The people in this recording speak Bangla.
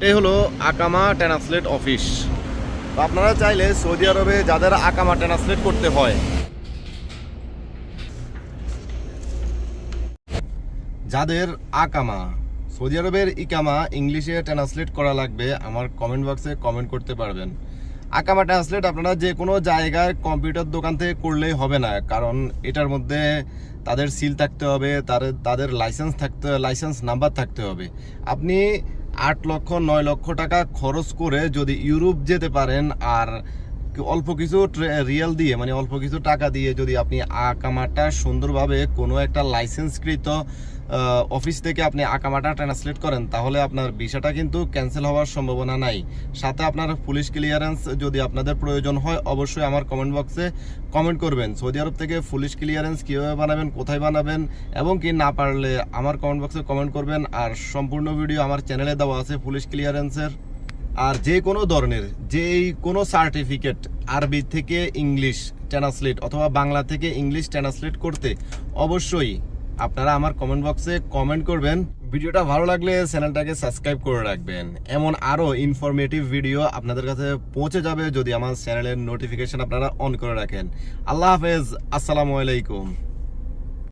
এটাই হলো আকামা ট্রান্সলেট অফিস। আপনারা চাইলে সৌদি আরবে যাদের আকামা ট্রান্সলেট করতে হয়। যাদের আকামা, সৌদি আরবের ইকামা ইংলিশে ট্রান্সলেট করা লাগবে, আমার কমেন্ট বক্সে কমেন্ট করতে পারবেন। আকামা ট্রান্সলেট আপনারা যে কোনো জায়গায় কম্পিউটার দোকান থেকে করলেই হবে না, কারণ এটার মধ্যে তাদের সিল থাকতে হবে, তাদের তাদের লাইসেন্স থাকতে লাইসেন্স নাম্বার থাকতে হবে। আপনি আট লক্ষ নয় লক্ষ টাকা খরচ করে যদি ইউরোপ যেতে পারেন আর অল্প কিছু রিয়েল দিয়ে মানে অল্প কিছু টাকা দিয়ে যদি আপনি আকামাটা সুন্দরভাবে কোনো একটা লাইসেন্সকৃত অফিস থেকে আপনি আকামাটা ট্রান্সলেট করেন, তাহলে আপনার ভিসাটা কিন্তু ক্যান্সেল হওয়ার সম্ভাবনা নাই। সাথে আপনার পুলিশ ক্লিয়ারেন্স যদি আপনাদের প্রয়োজন হয়, অবশ্যই আমার কমেন্ট বক্সে কমেন্ট করবেন। সৌদি আরব থেকে পুলিশ ক্লিয়ারেন্স কীভাবে বানাবেন, কোথায় বানাবেন, এবং কি না পারলে আমার কমেন্ট বক্সে কমেন্ট করবেন। আর সম্পূর্ণ ভিডিও আমার চ্যানেলে দেওয়া আছে পুলিশ ক্লিয়ারেন্সের আর যে কোনো ধরনের, যেই কোনো সার্টিফিকেট আরবি থেকে ইংলিশ ট্রান্সলেট অথবা বাংলা থেকে ইংলিশ ট্রান্সলেট করতে অবশ্যই আপনারা আমার কমেন্ট বক্সে কমেন্ট করবেন। ভিডিওটা ভালো লাগলে চ্যানেলটাকে সাবস্ক্রাইব করে রাখবেন। এমন আরও ইনফরমেটিভ ভিডিও আপনাদের কাছে পৌঁছে যাবে যদি আমার চ্যানেলের নোটিফিকেশন আপনারা অন করে রাখেন। আল্লাহ হাফেজ, আসসালামু আলাইকুম।